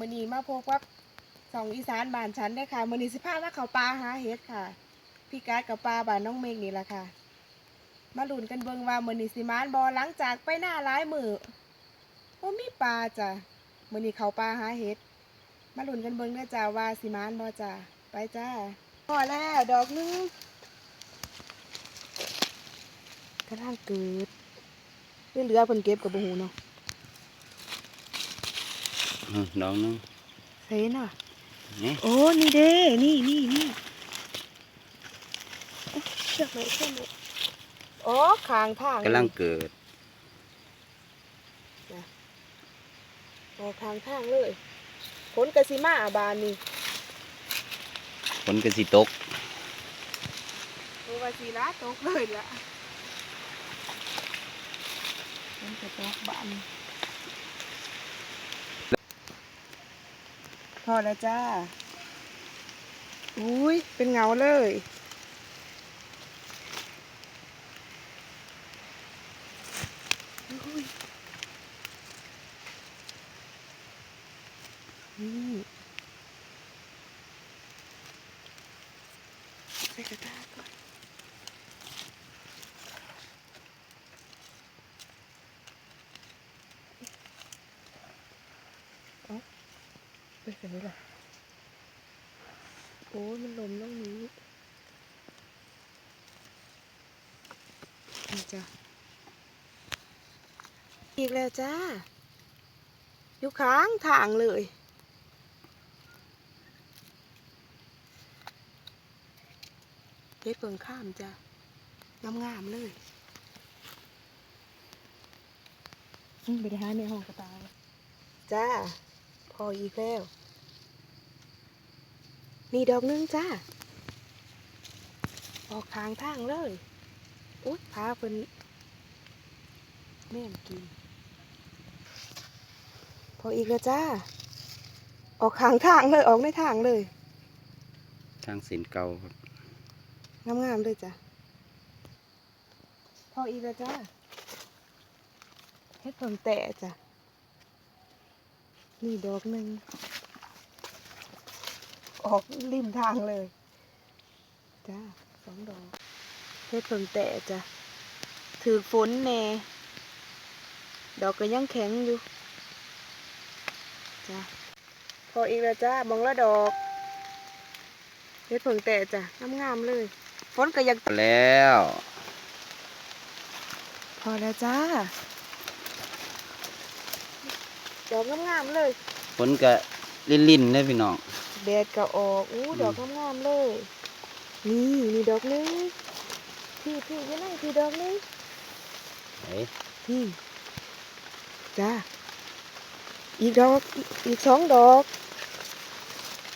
มื้อนี้มาพบกับสองอีสานบ้านฉันได้ค่ะมื้อนี้สิพามาเขาป่าหาเห็ดค่ะ พี่การ์ดกับป่าบ้านน้องเมฆนี่แหละค่ะ มาลุ้นกันเบิ่งว่ามื้อนี้สิมานบ่หลังจากไปหน้าหลายมื้อบ่มีปลาจ้ะมื้อนี้เขาป่าหาเห็ด มาลุ้นกันเบิ่งเด้อจ้าว่าสิมานบ่จ้าไปจ้าพอแล้วดอกหนึงกำลังเกิดเหลือเพิ่นเก็บกับบ่ฮู้เนาะ อืมดอกหนึงเห็นอะนี่โอ้นี่เด้นี่นี่นี่เอ๊ะเชือกเลยเชือกเลยโอ้ขางทางกำลังเกิดโอ้ขางทางเลยผลกะสิมาบานนี่ฝนก็สิตกโอ้ว่าสีละตกเลยละผลกระตกบาน พอแล้วจ้า อุ้ยเป็นเงาเลย นี่ใส่กระตาก่อนเอา ไปใส่ไหนล่ะโอ้มันลมตรงนี้นี่จ้ะอีกแล้วจ้า อยู่ข้างทางเลยเฮ็ดเปิงข้ามจ้ะงามๆเลยอืมไปหาในห้องกระตายจ้า พออีกแล้ว นี่ดอกหนึงจ้า ออกทางทางเลยอุ๊ยพาเป็นแม่มกิน พออีกแล้วจ้า ออกทางทางเลย ออกในทางเลย ทางสินเก่าครับงามๆเลยจ้ะ พออีกแล้วจ้าเฮ็ดเพิ่มแต่จ้ะ นี่ดอกหนึ่ง ออกริมทางเลย จ้าสองดอกเฮ็ดเพิ่มแต่จ้ะถือฝนแน่ดอกก็ยังแข็งอยู่ จ้ะพออีกแล้วจ้ามองละดอกเฮ็ดเพิ่งแต่จ้ะงามๆเลยฝนก็ยังแล้ว พอแล้วจ้าดอกงามๆเลยฝนก็ลิ่นๆได้อพี่น้อง แดดก็ออก อู้อืมดอกงามๆเลย นี่มีดอกหนึงพี่พี่อยังไงพี่ดอกหนึงเฮ้ยพี่จ้าอีกดอกอีกอีกสองดอก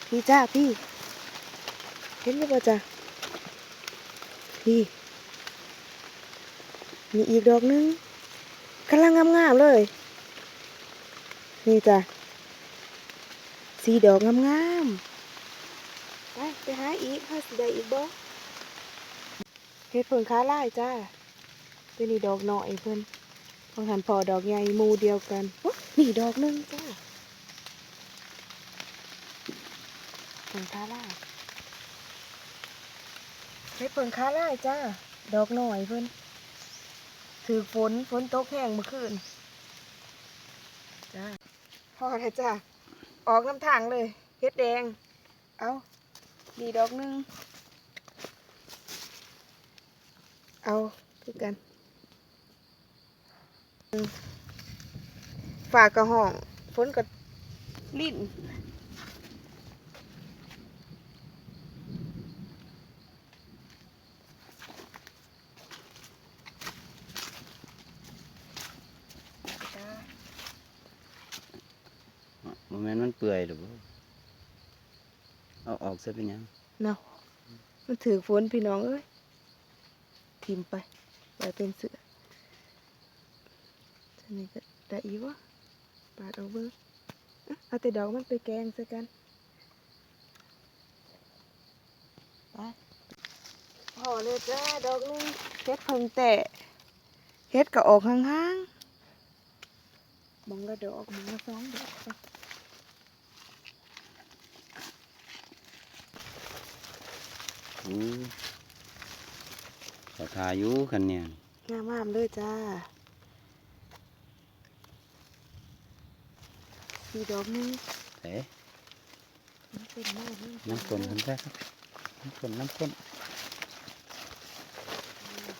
พี่จ้าพี่ เห็นไหมบ่จ้าพี่ มีอีกดอกหนึงกำลังงามๆเลย นี่จ้ะ สีดอกงามๆ ไปไปหาอีกหาสิได้อีกบ่เฮ็ดเพิ่งค้าไล่จ้าตัวนี้ดอกหน่อยเพิ่นบางหันพอดอกใหญ่หมู่เดียวกันโอ๊ะนี่ดอกหนึงจ้าเพิ่งค้าไล่เฮ็ดเพิ่งค้าไล่จ้าดอกหน่อยเพิ่นถือฝนฝนตกแห้งเมื่อคืนจ้าพอแล้วจ้ะ ออกน้ำทางเลยเฮ็ดแดง เอาดีดอกหนึง เอาคือกัน ฝากกระห้องฝนกับลิ้น โมเมนต์มันเปื่อยหรือเปล่าเอาออกซะเป็นหยังเนาะมันถือฝนพี่น้องเอ้ยทิมไปไว้เป็นเสือทีนี้ก็ได้อีวะปาดเอาเบิ้งอะเอาแต่ดอกมันไปแกงซะกันไปพอเลยจ้าดอกนึงเฮ็ดเพิ่งแต่เฮ็ดก็ออกห่างๆมองละดอกมองละสองดอกจ้ะ ขอทาอยู่คันเนี่ยงามมากเลยจ้าสีดอกหนึงเอ้น้ำเป็นมากเลยน้ำฝนคันแท้ครับน้ำฝนน้ำฝน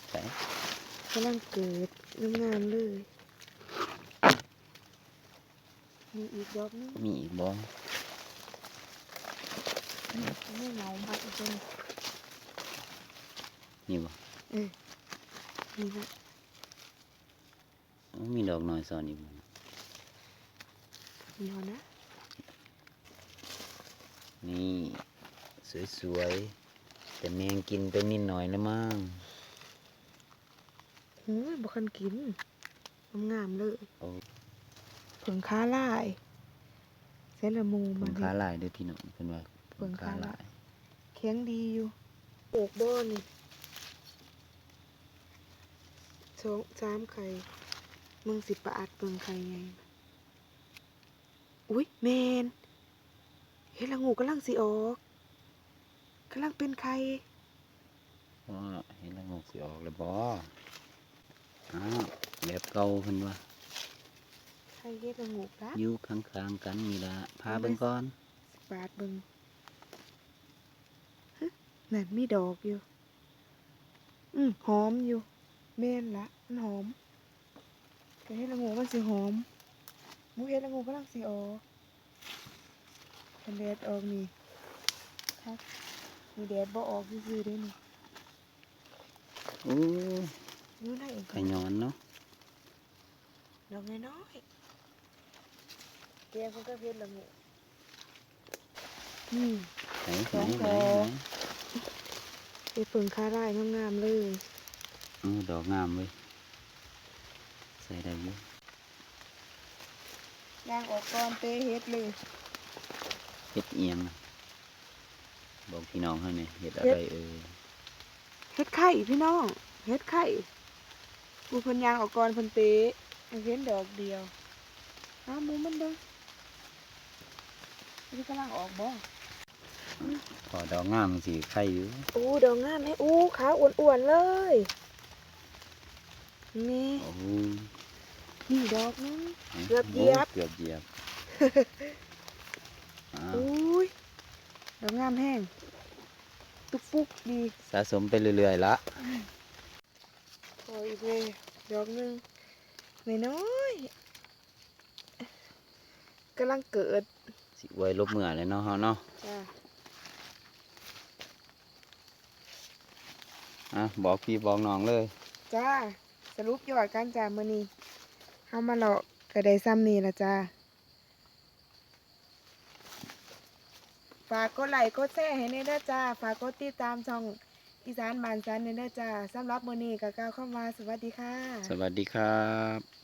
ใส่กำลังเกิดงามๆเลย มีอีกดอกหนึงมีอีกบ่ไม่เหงาพัดอีกเลย นี่บ่นี่นะโอ้มีดอกน้อยซ้อนอีกบ่เดียวนะ นี่สวยๆ แต่แมงกินไปนิดหน่อยแล้วมั้งโอ้ยบ่คันกินงามๆเลยโอ้เผิงค้าลายเส้นละมูผมันงค้าหลายเด้อพี่น้องเพิ่นว่าเพิ่งค้าหลายเคียงดีอยู่ปลูกบ่อนี่ส องสามไข่มึงสิปะอัดเบิ่งไข่ไงอุ้ยแมนเฮ็ดละงูกำลังสิออกกำลังเป็นไข่ว่าเห็นแล้วงกสิออกแล้วบ่อ้าวแบบเก่าเพิ่นว่าไข่เฮ็ดละงูละอยู่ข้างๆกันนี่ล่ะพาเบิ่งก่อนสิปาดเบิ่งฮะนั่นมีดอกอยู่ อืมหอมอยู่แม่นละ มันหอมแต่เฮ็ดละงูมันสิหอมหมูเฮ็ดละงูกำลังสิออกเป็นแดดออกนี่ครับมีแดดบ่ออกซื่อๆเด้นี่โอ้อยู่ไหนเองขย้อนเนาะดอกน้อยๆแกงมันก็เฮ็ดละงูนี่ไหนสไหนองไหนดอกไหนไปเพิ่งคาร่ายงามๆเลยเออดอกงามเว้ย ใส่ได้อยู่ย่างออกก่อนเตะเฮ็ดเลยเฮ็ดเอียงน่ะบอกพี่น้องเฮานี่เฮ็ดอะไรเอ่ยเฮ็ดไข่พี่น้องเฮ็ดไข่ปูเพิ่นย่างออกก่อนเพิ่นเตะให้เห็นดอกเดียวอ้าวหมูมันเด้อนี่กำลังออกบ่พอดอกงามสิไข่อยู่โอ้ดอกงามแฮะอู้ขาอ้วนๆเลยนี่โอ้โห นี่ดอกนึงเกือบเหยียบ โเกือบเหยียบอ้าวอุ้ยดอกงามแห้ง ตุกฟุกดีสะสมไปเรื่อยๆละโอ้ยอีกเลยดอกหนึงน้อยๆกำลังเกิดสิไว้ลบเมื่อเลยเนาะเฮาเนาะจ้าอะบอกพี่บอกน้องเลย จ้าสรุปยอดการจ่ามื้อนี้ เฮามาเลาะก็ได้ซ้ำนี่ละจ้าฝากกดไลค์กดแชร์ให้ในเด้อจ้า ฝากกดติดตามช่องอีสานบานสันในเด้อจ้าสำหรับมื้อนี้ก็กล่าวคำว่าสวัสดีค่ะ สวัสดีครับ